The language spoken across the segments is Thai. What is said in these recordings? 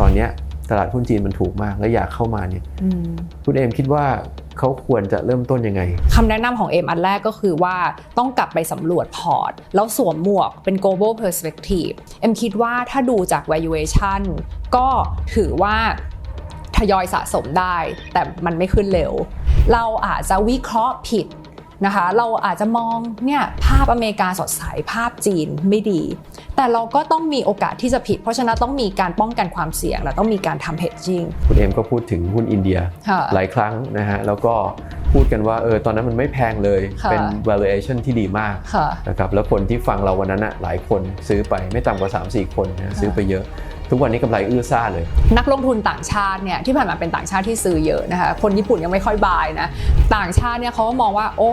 ตอนเนี้ยตลาดหุ้นจีนมันถูกมากและอยากเข้ามาเนี่ยอืมคุณเอมคิดว่าเขาควรจะเริ่มต้นยังไงคำแนะนำของเอมอันแรกก็คือว่าต้องกลับไปสำรวจพอร์ต แล้วสวมหมวกเป็น global perspective เอ็มคิดว่าถ้าดูจาก valuation ก็ถือว่าทยอยสะสมได้ แต่มันไม่ขึ้นเร็ว เราอาจจะวิเคราะห์ผิดนะคะเราอาจจะมองเนี่ยภาพอเมริกาสดใสภาพจีนไม่ดี แต่เราก็ต้องมีโอกาสที่จะผิด เพราะฉะนั้นต้องมีการป้องกันความเสี่ยง และต้องมีการทำ hedging คุณเอมก็พูดถึงหุ้นอินเดียค่ะหลายครั้งนะฮะแล้วก็พูดกันว่าเออตอนนั้นมันไม่แพงเลยค่ะ เป็น valuation ที่ดีมากค่ะ นะครับแล้วคนที่ฟังเราวันนั้นน่ะหลายคนซื้อไปไม่ต่ำกว่า 3-4 คนนะซื้อไปเยอะ ทุกวันนี้กำไรอื้อซ่าเลย นักลงทุนต่างชาติเนี่ยที่ผ่านมาเป็นต่างชาติที่ซื้อเยอะนะคะคนญี่ปุ่นยังไม่ค่อยบายนะต่างชาติเนี่ยเขาก็มองว่าโอ้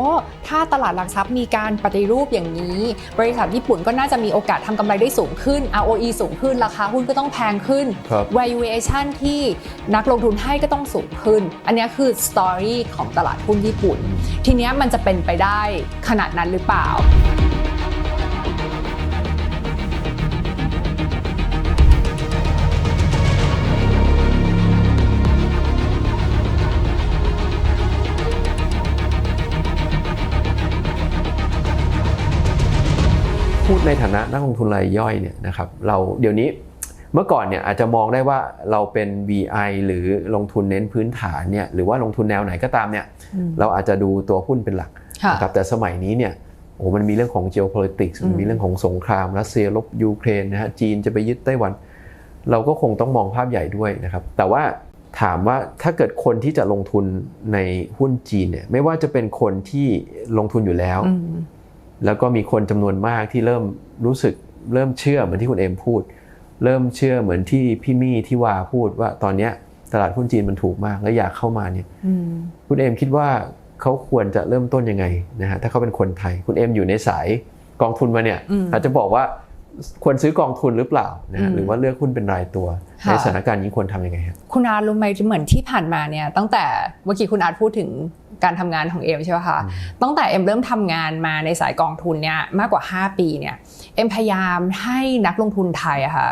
ถ้าตลาดหลักทรัพย์มีการปฏิรูปอย่างนี้ บริษัทญี่ปุ่นก็น่าจะมีโอกาสทำกำไรได้สูงขึ้น ROE สูงขึ้นราคาหุ้นก็ต้องแพงขึ้นครับ valuation ที่นักลงทุนให้ก็ต้องสูงขึ้น อันเนี้ยคือสตอรี่ของตลาดหุ้นญี่ปุ่น ทีเนี้ยมันจะเป็นไปได้ขนาดนั้นหรือเปล่า ในฐานะนักลงทุนรายย่อยเนี่ยนะครับเราเดี๋ยวนี้เมื่อก่อนเนี่ยอาจจะมองได้ว่าเราเป็น VI หรือลงทุนเน้นพื้นฐานเนี่ยหรือว่าลงทุนแนวไหนก็ตามเนี่ยอืมเราอาจจะดูตัวหุ้นเป็นหลักค่ะนะครับแต่สมัยนี้เนี่ยโอ้มันมีเรื่องของ geopolitics มันมีเรื่องของสงครามรัสเซียลบยูเครนนะฮะจีนจะไปยึดไต้หวัน เราก็คงต้องมองภาพใหญ่ด้วยนะครับ แต่ว่าถามว่าถ้าเกิดคนที่จะลงทุนในหุ้นจีนเนี่ยไม่ว่าจะเป็นคนที่ลงทุนอยู่แล้วอืม แล้วก็มีคนจำนวนมากที่เริ่มรู้สึกเริ่มเชื่อเหมือนที่คุณเอมพูด เริ่มเชื่อเหมือนที่พี่มี่ที่วาพูดว่าตอนเนี้ยตลาดหุ้นจีนมันถูกมากและอยากเข้ามาเนี่ยอืมคุณเอมคิดว่าเขาควรจะเริ่มต้นยังไงนะฮะถ้าเขาเป็นคนไทย คุณเอมอยู่ในสายกองทุนมาเนี่ยอืมอาจจะบอกว่าควรซื้อกองทุนหรือเปล่านะฮะอืมหรือว่าเลือกหุ้นเป็นรายตัวค่ะในสถานการณ์นี้ควรทำยังไงฮะคุณอาร์ตรู้ไหมเหมือนที่ผ่านมาเนี่ยตั้งแต่เมื่อกี้คุณอาร์ตพูดถึง การทำงานของเอ็มใช่ไหมคะตั้งแต่เอ็มเริ่มทำงานมาในสายกองทุนเนี่ยมากกว่า 5 ปีเนี่ยเอ็มพยายามให้นักลงทุนไทยอะค่ะ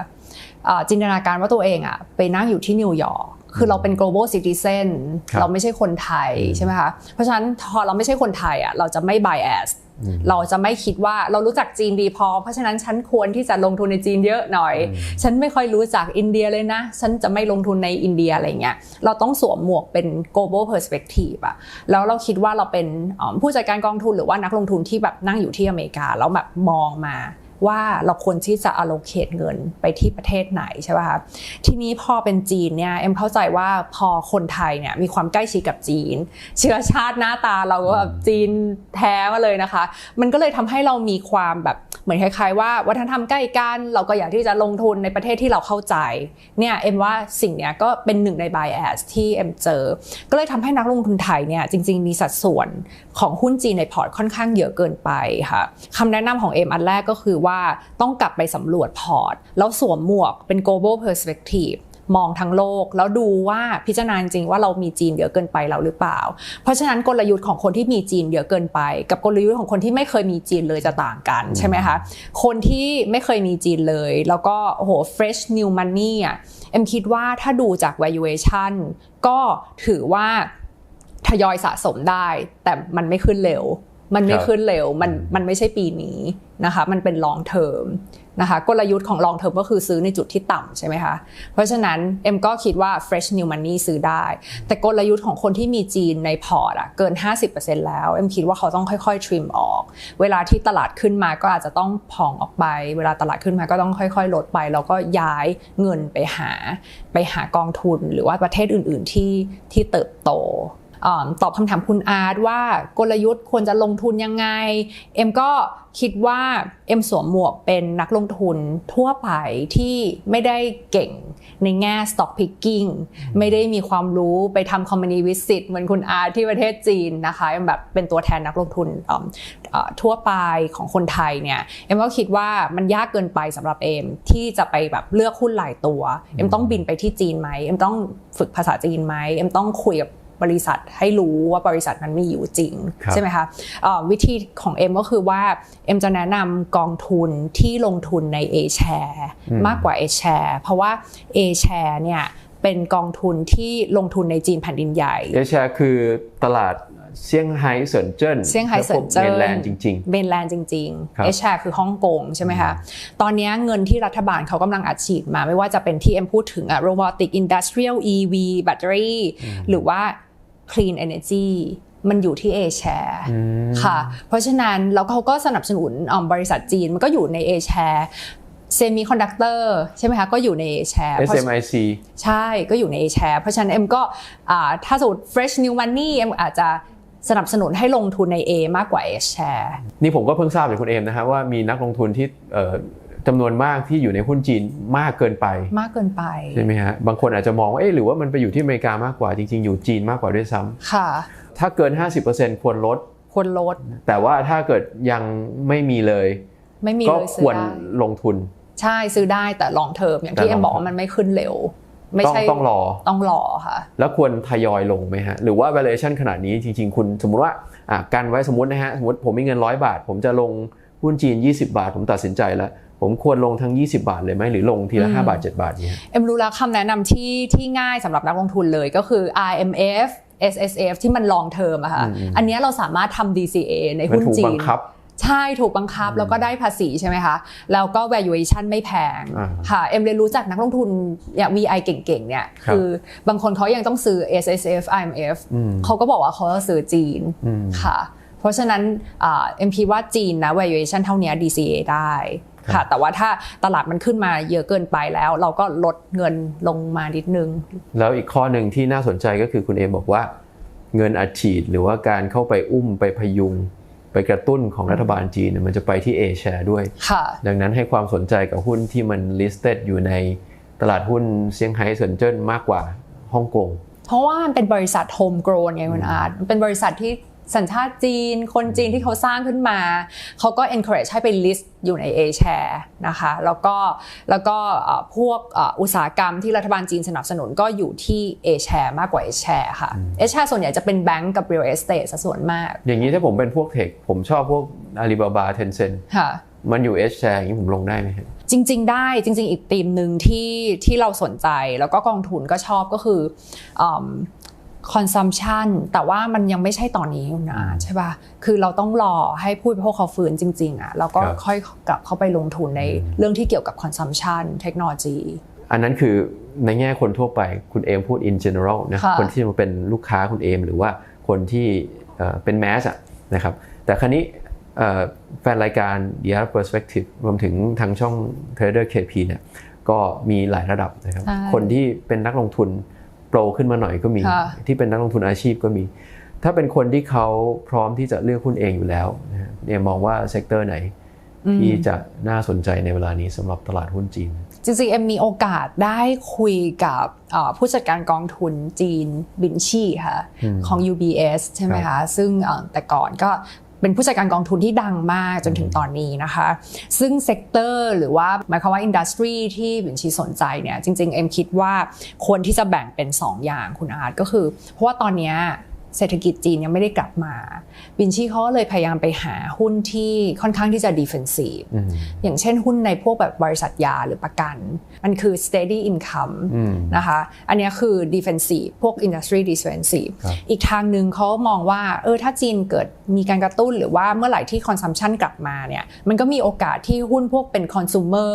เอ่อจินตนาการว่าตัวเองอะไปนั่งอยู่ที่นิวยอร์กคือเราเป็น global citizen ครับเราไม่ใช่คนไทยอืมใช่ไหมคะเพราะฉะนั้นพอเราไม่ใช่คนไทยอะเราจะไม่ bias อืม เราจะไม่คิดว่าเรารู้จักจีนดีพอ เพราะฉะนั้นฉันควรที่จะลงทุนในจีนเยอะหน่อยอืมฉันไม่ค่อยรู้จักอินเดียเลยนะ ฉันจะไม่ลงทุนในอินเดียอะไรเงี้ยเราต้องสวมหมวกเป็น global perspective อะแล้วเราคิดว่าเราเป็นอ่าผู้จัดการกองทุนหรือว่านักลงทุนที่แบบนั่งอยู่ที่อเมริกาแล้วแบบมองมา ว่าเราควรที่จะ allocate เงินไปที่ประเทศไหนใช่ป่ะคะทีนี้พอเป็นจีนเนี่ยเอ็มเข้าใจว่าพอคนไทยเนี่ยมีความใกล้ชิดกับจีน เชื้อชาติหน้าตาเราก็แบบจีนแท้มาเลยนะคะ มันก็เลยทำให้เรามีความแบบเหมือนคล้ายๆว่าวัฒนธรรมใกล้กันเราก็อยากที่จะลงทุนในประเทศที่เราเข้าใจเนี่ยเอ็มว่าสิ่งเนี้ยก็เป็นหนึ่งใน bias ที่เอ็มเจอ ก็เลยทำให้นักลงทุนไทยเนี่ยจริง ๆ มีสัดส่วนของหุ้นจีนในพอร์ตค่อนข้างเยอะเกินไปค่ะคำแนะนำของเอ็มอันแรกก็คือว่าต้องกลับไปสำรวจพอร์ต แล้วสวมหมวกเป็น global perspective มองทั้งโลกแล้วดูว่าพิจารณาจริงๆว่าเรามีจีนเยอะเกินไปแล้วหรือเปล่า เพราะฉะนั้นกลยุทธ์ของคนที่มีจีนเยอะเกินไป กับกลยุทธ์ของคนที่ไม่เคยมีจีนเลยจะต่างกันใช่ไหมคะคนที่ไม่เคยมีจีนเลย แล้วก็โอ้โห fresh new money อะเอ็มคิดว่าถ้าดูจาก valuation ก็ถือว่าทยอยสะสมได้ แต่มันไม่ขึ้นเร็ว มันไม่ครับขึ้นเร็วมันมันไม่ใช่ปีนี้นะคะ มันเป็น long term นะคะกลยุทธ์ของ long term ก็คือซื้อในจุดที่ต่ำใช่ไหมคะ เพราะฉะนั้นเอ็มก็คิดว่า fresh new money ซื้อได้ แต่กลยุทธ์ของคนที่มีจีนในพอร์ตอะเกิน 50%แล้วเอ็มคิดว่าเขาต้องค่อยๆ trim ออก เวลาที่ตลาดขึ้นมาก็อาจจะต้องผ่องออกไป เวลาตลาดขึ้นมาก็ต้องค่อยๆ ลดไป แล้วก็ย้ายเงินไปหา ไปหากองทุนหรือว่าประเทศอื่น ๆที่ที่เติบโตอ่า ตอบคำถามคุณอาร์ตว่ากลยุทธ์ควรจะลงทุนยังไง เอ็มก็คิดว่าเอ็มสวมหมวกเป็นนักลงทุนทั่วไปที่ไม่ได้เก่งในแง่ stock picking ไม่ได้มีความรู้ไปทำ company visit เหมือนคุณอาร์ตที่ประเทศจีนนะคะเอ็มแบบเป็นตัวแทนนักลงทุนอ่าอ่าทั่วไปของคนไทยเนี่ยเอ็มก็คิดว่ามันยากเกินไปสำหรับเอ็มที่จะไปแบบเลือกหุ้นหลายตัวเอ็มต้องบินไปที่จีนไหมเอ็มต้องฝึกภาษาจีนไหมเอ็มต้องคุยกับ บริษัทให้รู้ว่าบริษัทนั้นมีอยู่จริงครับใช่ไหมคะเอ่อวิธีของเอ็มก็คือว่าเอ็มจะแนะนำกองทุนที่ลงทุนใน A share มากกว่า A share เพราะว่า A share เนี่ยเป็นกองทุนที่ลงทุนในจีนแผ่นดินใหญ่เอเชียคือตลาดเซี่ยงไฮ้เซินเจิ้นเซี่ยงไฮ้เซินเจิ้นเมนแลนด์จริงเมนแลนด์จริงครับๆเอชแชร์คือฮ่องกงใช่ไหมคะตอนนี้เงินที่รัฐบาลเขากำลังอัดฉีดมา ไม่ว่าจะเป็นที่เอ็มพูดถึงอะ robotic industrial EV battery หรือว่า clean energy มันอยู่ที่ A share ค่ะ เพราะฉะนั้นแล้วเขาก็สนับสนุนอ่าบริษัทจีนมันก็อยู่ใน A share semiconductor ใช่ไหมคะก็อยู่ใน A share เพราะ SMIC ใช่ก็อยู่ใน A share เพราะฉะนั้นเอ็มก็อ่าถ้าสมมติ fresh new money เอ็มอาจจะสนับสนุนให้ลงทุนใน A มากกว่า A share นี่ผมก็เพิ่งทราบจากคุณเอมนะฮะว่ามีนักลงทุนที่เอ่อ จำนวนมากที่อยู่ในหุ้นจีนมากเกินไป มากเกินไปใช่ไหมฮะบางคนอาจจะมองว่าเอ๊ะหรือว่ามันไปอยู่ที่อเมริกามากกว่าจริง ๆ อยู่จีนมากกว่าด้วยซ้ำค่ะ ถ้าเกิน 50%ควรลดควรลด แต่ว่าถ้าเกิดยังไม่มีเลย ไม่มีก็เลยคซื้วอรได้ลงทุน ใช่ซื้อได้แต่ลองเทอมอย่างที่แต่เอ็ม long บอกว่ามันไม่ขึ้นเร็ว ไม่ต้องใช่ต้องรอต้องรอค่ะ แล้วควรทยอยลงไหมฮะหรือว่า valuation ขนาดนี้จริง ๆ คุณสมมุติว่าอะกันไว้สมมตินะฮะสมมติผมมีเงิน100บาท ผมจะลงหุ้นจีน 20 บาท ผมตัดสินใจแล้ว ผมควรลงทั้ง 20 บาทเลยไหมหรือลงทีละอืม5บาท 7 บาทเนี่ยเอ็มรู้แล้วคำแนะนำที่ที่ง่ายสำหรับนักลงทุนเลยก็คือ IMF SSF ที่มัน long term อะค่ะอืมอันเนี้ยเราสามารถทำ DCA ในมันหุ้นถูกจีบันงคับใช่ถูกบังคับแล้วก็ได้ภาษีใช่ไหมคะแล้วก็ valuation ไม่แพงอ่าค่ะเอ็มเรียนรู้จากนักลงทุนอย่าง VI เก่งๆเนี่ยครับคือบางคนเขายังต้องซื้อ S S F I M F อืมเขาก็บอกว่าเขาจะซื้อจีนอืมค่ะ เพราะฉะนั้นอ่าเอ็มคิดว่าจีนนะ valuation เท่านี้ DCA ได้ ครัค่ะบแต่ว่าถ้าตลาดมันขึ้นมาเยอะเกินไปแล้ว เราก็ลดเงินลงมานิดนึง แล้วอีกข้อหนึ่งที่น่าสนใจก็คือคุณเอมบอกว่า เงินอัดฉีดหรือว่าการเข้าไปอุ้มไปพยุงไปกระตุ้นของรัฐบาลจีนเนี่ยมันจะไปที่ A share ด้วยค่ะดังนั้นให้ความสนใจกับหุ้นที่มัน listed อยู่ในตลาดหุ้นเซี่ยงไฮ้เซินเจิ้นมากกว่าฮ่องกง เพราะว่ามันเป็นบริษัทโฮมโกรนไงคุณอาร์ตมันเป็นบริษัทที่ สัญชาติจีน คนจีนที่เขาสร้างขึ้นมา เขาก็ encourage ให้ไป list อยู่ใน A share นะคะ แล้วก็แล้วก็เอ่อพวกเอ่ออุตสาหกรรมที่รัฐบาลจีนสนับสนุนก็อยู่ที่ A share มากกว่า A share ค่ะ A share ส่วนใหญ่จะเป็นแบงก์กับ real estate ซะส่วนมาก อย่างนี้ถ้าผมเป็นพวกเทค ผมชอบพวก Alibaba Tencent ค่ะมันอยู่ H share อย่างนี้ผมลงได้ไหมฮะจริง ๆ ได้จริง ๆ อีกธีมหนึ่งที่ที่เราสนใจแล้วก็กองทุนก็ชอบก็คือ คอนซัมชันแต่ว่ามันยังไม่ใช่ตอนนี้นะใช่ป่ะคือเราต้องรอให้ผู้บริโภคเขาฟื้นจริงๆอะแล้วก็ครับค่อยกลับเข้าไปลงทุนในเรื่องที่เกี่ยวกับคอนซัมชันเทคโนโลยีอันนั้นคือในแง่คนทั่วไปคุณเอมพูด in general นะค่ะคนที่มาเป็นลูกค้าคุณเอมหรือว่าคนที่เอ่อเป็นแมสอะนะครับแต่ครั้นี้เอ่อแฟนรายการ The Other Perspective รวมถึงทางช่อง Trader KP เนี่ยก็มีหลายระดับนะครับใช่คนที่เป็นนักลงทุนโป รขึ้นมาหน่อยก็มีค่ะที่เป็นนักลงทุนอาชีพก็มี ถ้าเป็นคนที่เขาพร้อมที่จะเลือกหุ้นเองอยู่แล้วนะฮะเนี่ยมองว่าเซกเตอร์ไหนที่จะน่าสนใจในเวลานี้สำหรับตลาดหุ้นจีน จริงๆเอ็มมีโอกาสได้คุยกับเอ่อผู้จัดการกองทุนจีนบินชีค่ะอืมของ UBS ใช่ไหมครัคะบซึ่งเอ่อแต่ก่อนก็ เป็นผู้จัดการกองทุนที่ดังมากจนถึงตอนนี้นะคะ ซึ่งเซกเตอร์หรือว่าหมายความว่าอินดัสทรีที่บินชีสนใจเนี่ยจริงๆ เอ็มคิดว่าควรที่จะแบ่งเป็น 2 อย่างคุณอาร์ตก็คือ เพราะว่าตอนเนี้ย เศรษฐกิจจีนยังไม่ได้กลับมา บินชีเขาก็เลยพยายามไปหาหุ้นที่ค่อนข้างที่จะ defensive อืมอย่างเช่นหุ้นในพวกแบบบริษัทยาหรือประกัน มันคือ steady income อืมนะคะอันเนี้ยคือ defensive พวก industry defensive ครับอีกทางหนึ่งเขามองว่าเออถ้าจีนเกิดมีการกระตุ้นหรือว่าเมื่อไหร่ที่ consumption กลับมาเนี่ยมันก็มีโอกาสที่หุ้นพวกเป็น consumer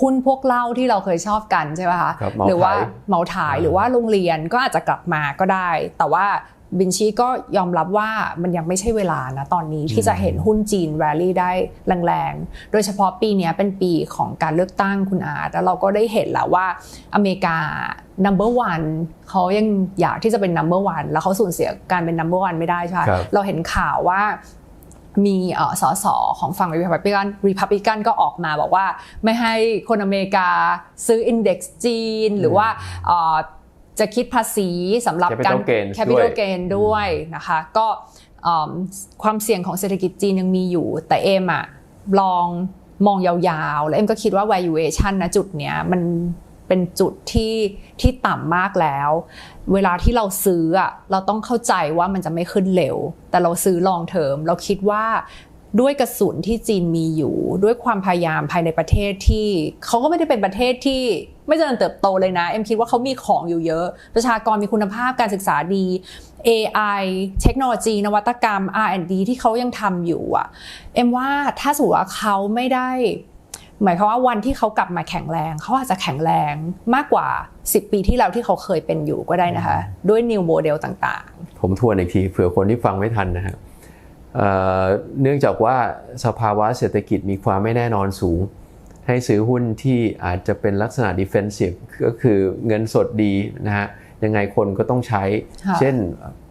หุ้นพวกเหล้าที่เราเคยชอบกันใช่ไหมคะครับเหมาหรือว่าขายเหมาถ่ายหรือว่าโรงเรียนก็อาจจะกลับมาก็ได้ แต่ว่า บินชีก็ยอมรับว่ามันยังไม่ใช่เวลานะตอนนี้ที่จะเห็นหุ้นจีน rally ได้แรงๆ โดยเฉพาะปีเนี้ยเป็นปีของการเลือกตั้งคุณอาร์ตแล้วเราก็ได้เห็นแล้วว่าอเมริกา number one เขายังอยากที่จะเป็น number one แล้วเขาสูญเสียการเป็น number one ไม่ได้ใช่ไหมครับเราเห็นข่าวว่ามีเอ่อสสของฝั่งรีพับลิกันรีพับลิกันก็ออกมาบอกว่าไม่ให้คนอเมริกาซื้ออินเด็กซ์จีน หรือว่าเอ่อ จะคิดภาษีสำหรับการ Capital gains แคปิตอด้ลวยเกนด้วยนะคะ ก็เอิ่มความเสี่ยงของเศรษฐกิจจีนยังมีอยู่ แต่เอ็มอะลองมองยาวๆ แล้วเอ็มก็คิดว่า valuation นะจุดเนี้ยมันเป็นจุดที่ที่ต่ำมากแล้ว เวลาที่เราซื้ออะเราต้องเข้าใจว่ามันจะไม่ขึ้นเร็ว แต่เราซื้อลองเทอมเราคิดว่าด้วยกระสุนที่จีนมีอยู่ ด้วยความพยายามภายในประเทศที่เขาก็ไม่ได้เป็นประเทศที่ ไม่เจริญเติบโตเลยนะ เอ็มคิดว่าเขามีของอยู่เยอะ ประชากรมีคุณภาพการศึกษาดี AI เทคโนโลยีนวัตกรรม R&D ที่เขายังทำอยู่อะเอ็มว่าถ้าสมมติว่าเขาไม่ได้หมายความว่าวันที่เขากลับมาแข็งแรงเขาอาจจะแข็งแรงมากกว่า 10 ปีที่แล้วที่เขาเคยเป็นอยู่ก็ได้นะคะ ด้วย new model ต่างผมทวนอีกทีเผื่อคนที่ฟังไม่ทันนะครับเอ่อเนื่องจากว่าสภาวะเศรษฐกิจมีความไม่แน่นอนสูง ให้ซื้อหุ้นที่อาจจะเป็นลักษณะ defensive ก็คือเงินสดดีนะฮะยังไงคนก็ต้องใช้ค่ะเช่น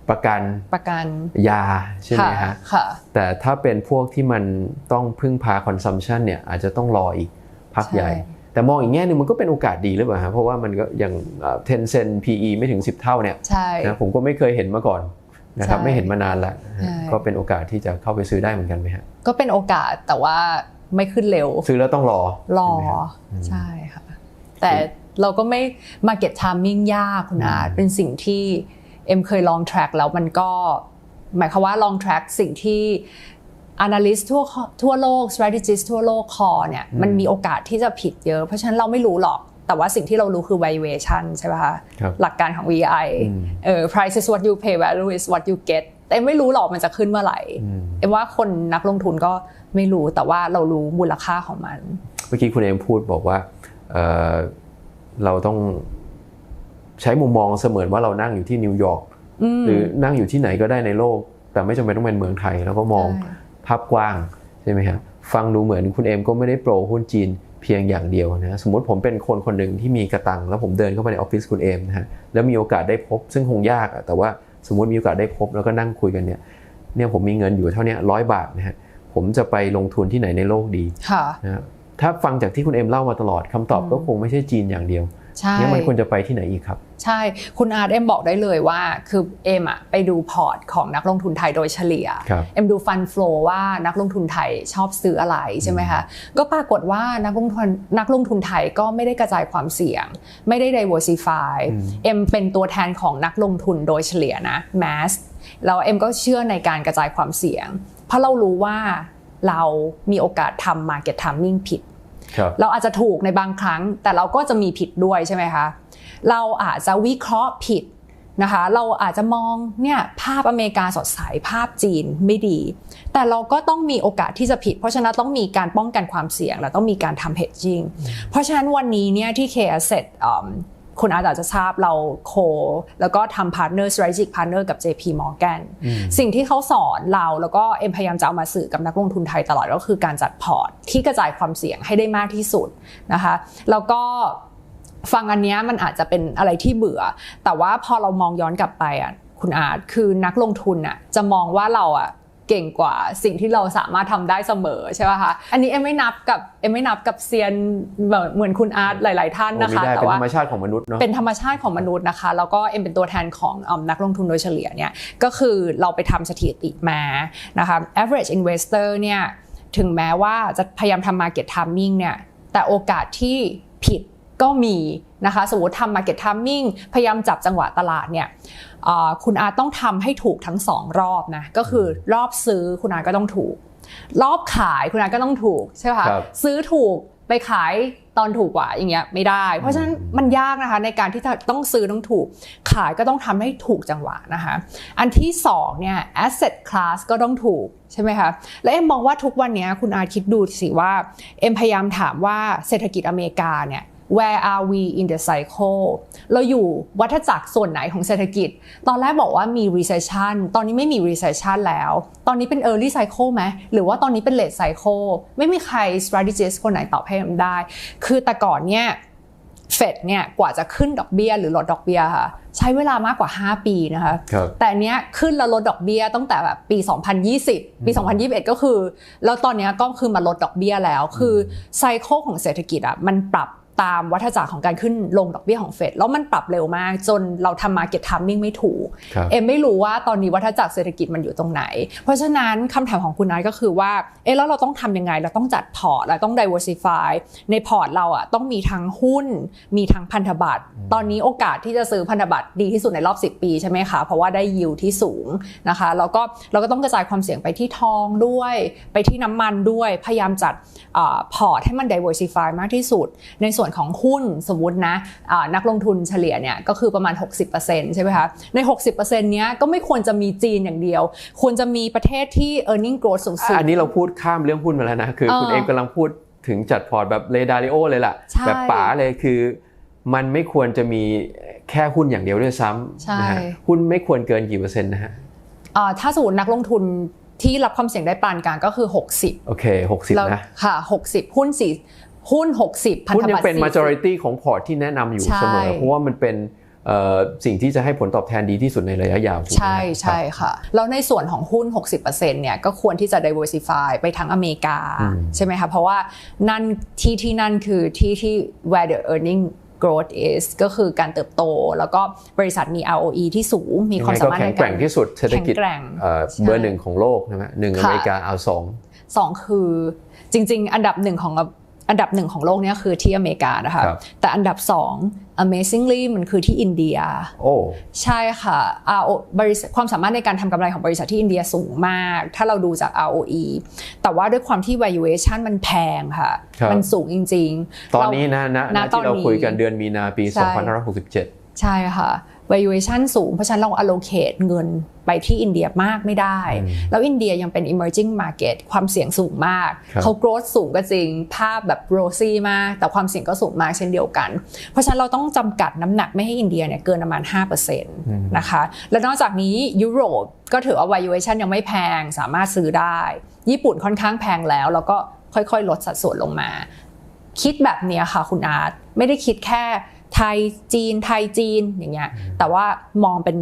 ประกันๆประกันยาใช่ไหมค่ะฮะค่ะแต่ถ้าเป็นพวกที่มันต้องพึ่งพา consumption เนี่ยอาจจะต้องรออีกพักใช่ใหญ่ แต่มองอีกแง่หนึ่งมันก็เป็นโอกาสดีหรือเปล่าฮะเพราะว่ามันก็อย่างเทนเซน PE ไม่ถึง 10 เท่าเนี่ยใช่นะผมก็ไม่เคยเห็นมาก่อนนะครับใช่ไม่เห็นมานานแล้วใช่ก็เป็นโอกาสที่จะเข้าไปซื้อได้เหมือนกันไหมฮะก็เป็นโอกาสแต่ว่า ไม่ขึ้นเร็ว ซื้อแล้วต้องรอ รอใช่ไหมฮะใช่ค่ะ แต่เราก็ไม่ market timing ยากคุณอาจเป็นสิ่งที่เอ็มเคยลอง track แล้วมันก็ หมายความว่าลอง track สิ่งที่ analyst ทั่วทั่วโลก strategist ทั่วโลกคอเนี่ยมันมีโอกาสที่จะผิดเยอะ เพราะฉะนั้นเราไม่รู้หรอก แต่ว่าสิ่งที่เรารู้คือ valuation ใช่ไหมคะครับหลักการของ VI อืมเออ price is what you pay value is what you get แต่เอ็มไม่รู้หรอกมันจะขึ้นเมื่อไหร่อืมเอ็มว่าคนนักลงทุนก็ไม่รู้แต่ว่าเรารู้มูลค่าของมัน เมื่อกี้คุณเอมพูดบอกว่าเอ่อเราต้องใช้มุมมองเสมือนว่าเรานั่งอยู่ที่นิวยอร์กอืมหรือนั่งอยู่ที่ไหนก็ได้ในโลก แต่ไม่จำเป็นต้องเป็นเมืองไทย แล้วก็มองใช่ภาพกว้างใช่ไหมครับฟังดูเหมือนคุณเอมก็ไม่ได้โปรหุ้นจีนเพียงอย่างเดียวนะสมมติผมเป็นคนคนหนึ่งที่มีกระตัง แล้วผมเดินเข้าไปในออฟฟิศคุณเอมนะฮะแล้วมีโอกาสได้พบซึ่งคงยากอะแต่ว่า สมมติมีโอกาสได้พบแล้วก็นั่งคุยกันเนี่ยเนี่ยผมมีเงินอยู่เท่าเนี้ร้อยบาทนะฮะผมจะไปลงทุนที่ไหนในโลกดีค่ะนะฮะถ้าฟังจากที่คุณเอมเล่ามาตลอดคำตอบอืมก็คงไม่ใช่จีนอย่างเดียว ใช่งั้นมันควรจะไปที่ไหนอีกครับ ใช่คุณอาร์ตเอ็มบอกได้เลยว่าคือเอ็มอะไปดูพอร์ตของนักลงทุนไทยโดยเฉลี่ยครับเอ็มดูฟันฟลอว่านักลงทุนไทยชอบซื้ออะไรใช่ไหมคะก็ปรากฏว่านักลงทุนนักลงทุนไทยก็ไม่ได้กระจายความเสี่ยง ไม่ได้ diversify อืมเอ็มเป็นตัวแทนของนักลงทุนโดยเฉลี่ยนะ mass แล้วเอ็มก็เชื่อในการกระจายความเสี่ยง เพราะเรารู้ว่าเรามีโอกาสทำ market timing ผิดครับ เราอาจจะถูกในบางครั้ง แต่เราก็จะมีผิดด้วยใช่ไหมคะ เราอาจจะวิเคราะห์ผิดนะคะ เราอาจจะมองเนี่ยภาพอเมริกาสดใสภาพจีนไม่ดี แต่เราก็ต้องมีโอกาสที่จะผิด เพราะฉะนั้นต้องมีการป้องกันความเสี่ยง และต้องมีการทำ hedging เพราะฉะนั้นวันนี้เนี่ยที่ K Asset อืม คุณอาจจะทราบเราโค แล้วก็ทำ partner strategic partner กับ JP Morgan อืมสิ่งที่เขาสอนเราแล้วก็เอ็มพยายามจะเอามาสื่อกับนักลงทุนไทยตลอดก็คือการจัดพอร์ตที่กระจายความเสี่ยงให้ได้มากที่สุดนะคะแล้วก็ฟังอันเนี้ยมันอาจจะเป็นอะไรที่เบื่อ แต่ว่าพอเรามองย้อนกลับไปอะคุณอาจคือนักลงทุนอะจะมองว่าเราอะ เก่งกว่าสิ่งที่เราสามารถทำได้เสมอใช่ป่ะคะอันนี้เอ็มไม่นับกับเอ็มไม่นับกับเซียนแบบเหมือนคุณอาร์ตหลาย ๆ ท่านโอ้นะไม่คะได้แต่เป็นว่าธรรมชาติของมนุษย์เนาะเป็นธรรมชาติของมนุษย์นะคะแล้วก็เอ็มเป็นตัวแทนของเอิ่มนักลงทุนโดยเฉลี่ยเนี่ยก็คือเราไปทำสถิติมานะคะ average investor เนี่ยถึงแม้ว่าจะพยายามทำ market timing เนี่ยแต่โอกาสที่ผิด ก็มีนะคะสมมติทำ market timing พยายามจับจังหวะตลาดเนี่ยเอ่อคุณอาต้องทำให้ถูกทั้งสองรอบนะก็คือรอบซื้อคุณอาก็ต้องถูก รอบขายคุณอาก็ต้องถูกใช่ไหมคะครับซื้อถูกไปขายตอนถูกกว่าอย่างเงี้ยไม่ได้ เพราะฉะนั้นมันยากนะคะในการที่จะต้องซื้อต้องถูก ขายก็ต้องทำให้ถูกจังหวะนะคะ อันที่สองเนี่ย asset class ก็ต้องถูกใช่ไหมคะและเอ็มมองว่าทุกวันเนี้ยคุณอาคิดดูสิว่า เอ็มพยายามถามว่าเศรษฐกิจอเมริกาเนี่ย where are we in the cycle เราอยู่วัฏจักรส่วนไหนของเศรษฐกิจ ตอนแรกบอกว่ามี recession ตอนนี้ไม่มี recession แล้ว ตอนนี้เป็น early cycle ไหม หรือว่าตอนนี้เป็น late cycle ไม่มีใคร strategist คนไหนตอบให้เอ็มได้ คือแต่ก่อนเนี่ยเฟดเนี่ยกว่าจะขึ้นดอกเบี้ยหรือลดดอกเบี้ยค่ะใช้เวลามากกว่า 5 ปีนะคะครับแต่อันเนี้ยขึ้นแล้วลดดอกเบี้ยตั้งแต่แบบปี 2020 ปี 2021 ก็คือ แล้วตอนเนี้ยก็คือมาลดดอกเบี้ยแล้ว คือไซเคิลของเศรษฐกิจอะมันปรับ ตามวัฏจักรของการขึ้นลงดอกเบี้ยของเฟดแล้วมันปรับเร็วมาก จนเราทำมาเก็ตทัมมิ่งไม่ถูกครับเอ็มไม่รู้ว่าตอนนี้วัฏจักรเศรษฐกิจมันอยู่ตรงไหน เพราะฉะนั้นคำถามของคุณนัทก็คือว่าเอ๊ะแล้วเราต้องทำยังไง เราต้องจัดพอร์ตเราต้อง diversify ในพอร์ตเราอะต้องมีทั้งหุ้น มีทั้งพันธบัตรตอนนี้โอกาสที่จะซื้อพันธบัตรดีที่สุดในรอบ 10 ปีใช่ไหมคะเพราะว่าได้ยิวที่สูงนะคะแล้วก็เราก็ต้องกระจายความเสี่ยงไปที่ทองด้วย ไปที่น้ำมันด้วยพยายามจัดพอร์ตให้มัน diversify มากที่สุด ในส่วนของหุ้นสมมตินะอ่านักลงทุนเฉลี่ยเนี่ยก็คือประมาณ 60%ใช่ไหมคะใน 60%เนี้ยก็ไม่ควรจะมีจีนอย่างเดียว ควรจะมีประเทศที่ earning growth สูงๆอันนี้เราพูดข้ามเรื่องหุ้นมาแล้วนะคือเออคุณเองกำลังพูดถึงจัดพอร์ตแบบเรดาริโอเลยล่ะใช่แบบป๋าเลยคือมันไม่ควรจะมีแค่หุ้นอย่างเดียวด้วยซ้ใช่ำนะฮะหุ้นไม่ควรเกินกี่เปอร์เซ็นต์นะฮะอ่าถ้าสมมตินักลงทุนที่รับความเสี่ยงได้ปานกลางก็คือ 60 โอเค 60แล้วนะ ค่ะ 60 หุ้นสี่ หุ้น 60 พันหุ้นธยังบัตรเป็น40 majority ของพอร์ตที่แนะนำอยู่ใช่เสมอ เพราะว่ามันเป็นเอ่อสิ่งที่จะให้ผลตอบแทนดีที่สุดในระยะยาวถูกไหมใช่ครับใช่ค่ะ แล้วในส่วนของหุ้น 60%เนี่ยก็ควรที่จะ diversify ไปทั้งอเมริกาอืมใช่ไหมคะเพราะว่านั่นที่ที่นั่นคือที่ที่ where the earning growth is ก็คือการเติบโต แล้วก็บริษัทมี ROE ที่สูง มีความยังไงสาก็มารถแข็ในงแกการ่รงที่สุดเศรษฐกิจแข็งแกร่งเอ่อใช่เบอร์หนึ่งของโลกนะฮะหนึ่งอค่ะเมริกาเอาสองสองคือจริง ๆ อันดับหนึ่งของ อันดับหนึ่งของโลกเนี่ยคือที่อเมริกานะคะครับแต่อันดับสอง amazingly มันคือที่อินเดียโอ้ใช่ค่ะ RO บริษัทความสามารถในการทำกำไรของบริษัทที่อินเดียสูงมาก ถ้าเราดูจาก ROE แต่ว่าด้วยความที่ valuation มันแพงค่ะครับมันสูงจริง ๆ ตอนเรานี้นะนะณนะตอที่นเรานี้คุยกันเดือนมีนาปีใช่2567 ใช่ค่ะ valuation สูง เพราะฉะนั้นเรา allocate เงินไปที่อินเดียมากไม่ได้อืมแล้วอินเดียยังเป็น emerging market ความเสี่ยงสูงมากครับเขา growth สูงก็จริง ภาพแบบ rosy มาก แต่ความเสี่ยงก็สูงมากเช่นเดียวกัน เพราะฉะนั้นเราต้องจำกัดน้ำหนักไม่ให้อินเดียเนี่ยเกินประมาณ 5%นะคะ แล้วนอกจากนี้ยุโรปก็ถือว่า valuation ยังไม่แพงสามารถซื้อได้ ญี่ปุ่นค่อนข้างแพงแล้ว แล้วก็ค่อยๆ ลดสัดส่วนลงมา คิดแบบเนี้ยค่ะคุณอาร์ตไม่ได้คิดแค่ ไทยจีนไทยจีนอย่างเงี้ยแต่ว่ามองเป็น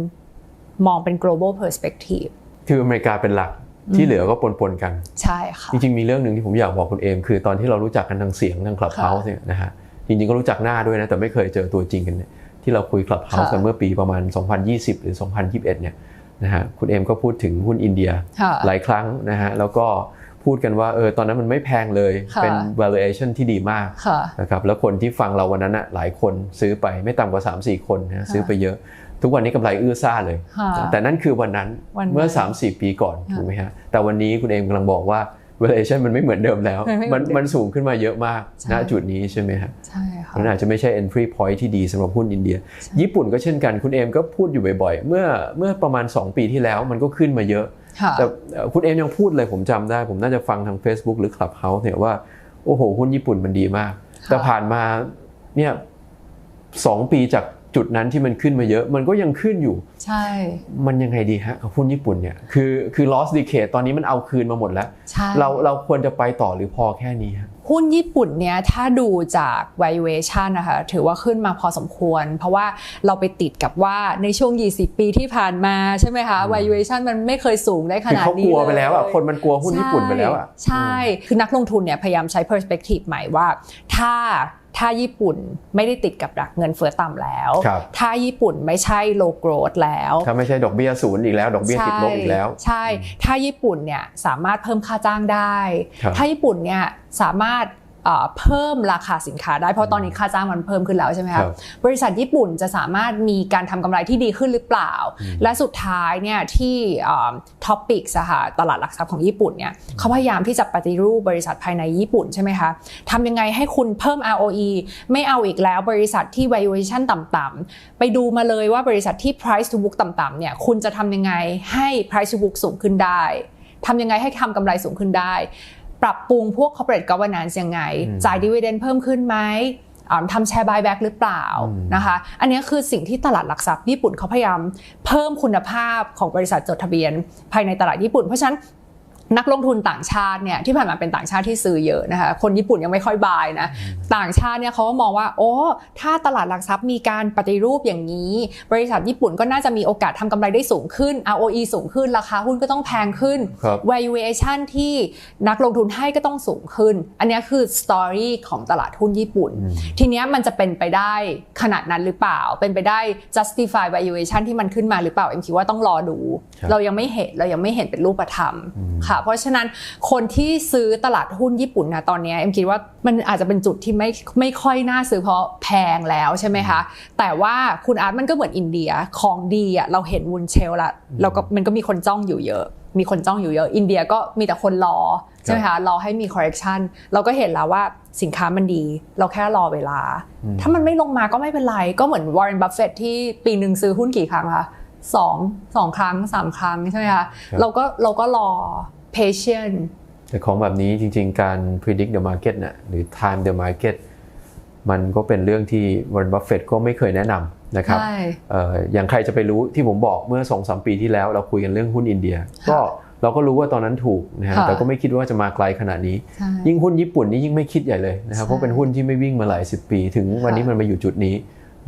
มองเป็น global perspective คืออเมริกาเป็นหลักที่เหลือก็ปนๆกันใช่ค่ะจริงๆมีเรื่องหนึ่งที่ผมอยากบอกคุณเอมคือตอนที่เรารู้จักกันทางเสียงทางคลับเฮาส์เนี่ยนะฮะจริงๆก็รู้จักหน้าด้วยนะแต่ไม่เคยเจอตัวจริงกันเนี่ยที่เราคุยคลับเฮาส์ค่ะกันเมื่อปีประมาณ 2020 หรือ 2021 เนี่ยนะฮะคุณเอมก็พูดถึงหุ้นอินเดียค่ะหลายครั้งนะฮะแล้วก็ พูดกันว่าเออตอนนั้นมันไม่แพงเลยค่ะเป็น valuation ที่ดีมากค่ะนะครับแล้วคนที่ฟังเราวันนั้นน่ะหลายคนซื้อไปไม่ต่ำกว่า 3-4 คนนะฮะซื้อไปเยอะทุกวันนี้กำไรอื้อซ่าเลยค่ะแต่นั่นคือวันนั้นวันนั้นเมื่อ 3-4 ปีก่อนค่ะถูกไหมฮะแต่วันนี้คุณเอมกำลังบอกว่า valuation มันไม่เหมือนเดิมแล้ว มันไม่เหมืมัอนนเดิมมันสูงขึ้นมาเยอะมากใช่ณจุดนี้ใช่ไหมฮะใช่ค่ะมันอาจจะไม่ใช่ entry point ที่ดีสำหรับหุ้นอินเดีย ญี่ปุ่นก็เช่นกันคุณเอมก็พูดอยู่บ่อยๆ เมื่อเมื่อประมาณ 2 ปีที่แล้วมันก็ขึ้นมาเยอะค่ะ แต่เอ่อคุณเอมยังพูดเลยผมจำได้ ผมน่าจะฟังทาง Facebook หรือ Clubhouse เนี่ยว่า โอ้โหหุ้นญี่ปุ่นมันดีมากค่ะแต่ผ่านมาเนี่ยสองปีจาก จุดนั้นที่มันขึ้นมาเยอะ มันก็ยังขึ้นอยู่ ใช่ มันยังไงดีฮะกับหุ้นญี่ปุ่นเนี่ยคือคือ loss decade ตอนนี้มันเอาคืนมาหมดแล้วใช่เราเราควรจะไปต่อหรือพอแค่นี้ฮะหุ้นญี่ปุ่นเนี่ยถ้าดูจาก valuation นะคะถือว่าขึ้นมาพอสมควร เพราะว่าเราไปติดกับว่าในช่วง 20 ปีที่ผ่านมาใช่ไหมคะ valuation มันไม่เคยสูงได้ขคือนาดเขานี้กลัวไปเยแล้วอะคนมันกลัวหุ้นญี่ปุ่นไปแล้วอะใช่ คือนักลงทุนเนี่ยพยายามใช้ perspective ใหม่ว่า ถ้า ถ้าญี่ปุ่นไม่ได้ติดกับดักเงินเฟ้อต่ำแล้วครับถ้าญี่ปุ่นไม่ใช่ low growth แล้ว ถ้าไม่ใช่ดอกเบี้ยศูนย์อีกแล้วดอกเบี้ยติดลบอีกแล้ว ใช่ ถ้าญี่ปุ่นเนี่ยสามารถเพิ่มค่าจ้างได้ครับถ้าญี่ปุ่นเนี่ยสามารถ เอ่อเพิ่มราคาสินค้าได้เพราะตอนนี้ค่าจ้างมันเพิ่มขึ้นแล้วใช่ไหมครัคะบบริษัทญี่ปุ่นจะสามารถมีการทำกำไรที่ดีขึ้นหรือเปล่า และสุดท้ายเนี่ยที่ท็อปิกสหตลาดหลักทรัพย์ของญี่ปุ่นเนี่ยเขาพยายามที่จะปฏิรูปบริษัทภายในญี่ปุ่นใช่ไหมคะทำยังไงให้คุณเพิ่ม ROE ไม่เอาอีกแล้วบริษัทที่ valuation ต่ำๆไปดูมาเลยว่าบริษัทที่ price to book ต่ำๆเนี่ยคุณจะทำยังไงให้ price to book สูงขึ้นได้ทำยังไงให้ทำกำไรสูงขึ้นได้ ปรับปรุงพวก corporate governance ยังไงอืมจ่าย dividend เพิ่มขึ้นไหมอ่าทำแชร์ buyback หรือเปล่าอืมนะคะ อันนี้คือสิ่งที่ตลาดหลักทรัพย์ญี่ปุ่นเขาพยายามเพิ่มคุณภาพของบริษัทจดทะเบียน ภายในตลาดญี่ปุ่น เพราะฉะนั้น นักลงทุนต่างชาติเนี่ยที่ผ่านมาเป็นต่างชาติที่ซื้อเยอะนะคะคนญี่ปุ่นยังไม่ค่อยบายนะต่างชาติเนี่ยเขาก็มองว่าโอ้ถ้าตลาดหลักทรัพย์มีการปฏิรูปอย่างนี้ บริษัทญี่ปุ่นก็น่าจะมีโอกาสทำกำไรได้สูงขึ้น ROE สูงขึ้นราคาหุ้นก็ต้องแพงขึ้นครับ valuation ที่นักลงทุนให้ก็ต้องสูงขึ้น อันเนี้ยคือ story ของตลาดหุ้นญี่ปุ่นอืมทีเนี้ยมันจะเป็นไปได้ขนาดนั้นหรือเปล่า เป็นไปได้ justify valuation ที่มันขึ้นมาหรือเปล่าเอ็มคิดว่าต้องรอดูครับเรายังไม่เห็นเรายังไม่เห็นเป็นรูปธรรมอืมค่ะเพราะฉะนั้นคนที่ซื้อตลาดหุ้นญี่ปุ่นนะตอนเนี้ยเอ็มคิดว่ามันอาจจะเป็นจุดที่ไม่ไม่ค่อยน่าซื้อเพราะแพงแล้วใช่ไหมคะแต่ว่าคุณอาร์ตมันก็เหมือนอินเดียของดีอะเราเห็นวุนเชลละเราก็มันก็มีคนจ้องอยู่เยอะมีคนจ้องอยู่เยอะอินเดียก็มีแต่คนรอใช่ไหมคะรอให้มี correction เราก็เห็นแล้วว่าสินค้ามันดี เราแค่รอเวลาอืมถ้ามันไม่ลงมาก็ไม่เป็นไร ก็เหมือนวอร์เรนบัฟเฟตที่ปีหนึ่งซื้อหุ้นกี่ครั้งคะสองสองครั้งสามครั้งใช่ไหมคะเราก็เราก็รอ patient แต่ของแบบนี้จริง ๆ การ predict the market น่ะหรือ time the market มันก็เป็นเรื่องที่ Warren Buffett ก็ไม่เคยแนะนำนะครับใช่เอ่ออย่างใครจะไปรู้ที่ผมบอกเมื่อ2-3ปีที่แล้ว เราคุยกันเรื่องหุ้นอินเดีย ก็เราก็รู้ว่าตอนนั้นถูกนะฮะค่ะแต่ก็ไม่คิดว่าจะมาไกลขนาดนี้ใช่ยิ่งหุ้นญี่ปุ่นนี่ยิ่งไม่คิดใหญ่เลยนะครับใช่เพราะเป็นหุ้นที่ไม่วิ่งมาหลายสิบปี ถึงวันนี้ค่ะมันมาอยู่จุดนี้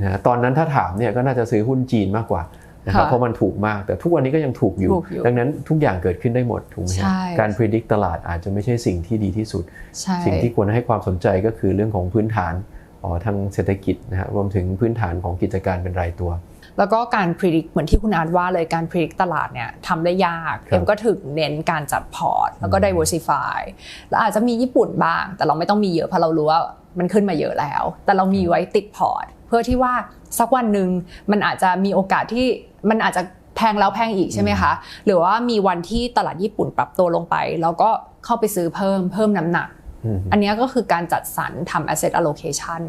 นะฮะตอนนั้นถ้าถามเนี่ยก็น่าจะซื้อหุ้นจีนมากกว่า นะครับค่ะเพราะมันถูกมากแต่ทุกวันนี้ก็ยังถูกอยู่ถูกอยู่ ดังนั้นทุกอย่างเกิดขึ้นได้หมดถูกไหมฮะใช่การ predict ตลาดอาจจะไม่ใช่สิ่งที่ดีที่สุดใช่สิ่งที่ควรให้ความสนใจก็คือเรื่องของพื้นฐานอ๋อทางเศรษฐกิจนะฮะรวมถึงพื้นฐานของกิจการเป็นรายตัว แล้วก็การ predict เหมือนที่คุณอาร์ตว่าเลยการ predict ตลาดเนี่ยทำได้ยากครับเอ็มก็ถึงเน้นการจัดพอร์ต แล้วก็ diversify แล้วอาจจะมีญี่ปุ่นบ้าง แต่เราไม่ต้องมีเยอะเพราะเรารู้ว่ามันขึ้นมาเยอะแล้ว แต่เรามีไว้ติดพอร์ต เพื่อที่ว่า สักวันหนึ่งมันอาจจะมีโอกาสที่มันอาจจะแพงแล้วแพงอีกใช่ไหมคะหรือว่ามีวันที่ตลาดญี่ปุ่นปรับตัวลงไป แล้วก็เข้าไปซื้อเพิ่มเพิ่มน้ำหนักอืมอันเนี้ยก็คือการจัดสรรทำ asset allocation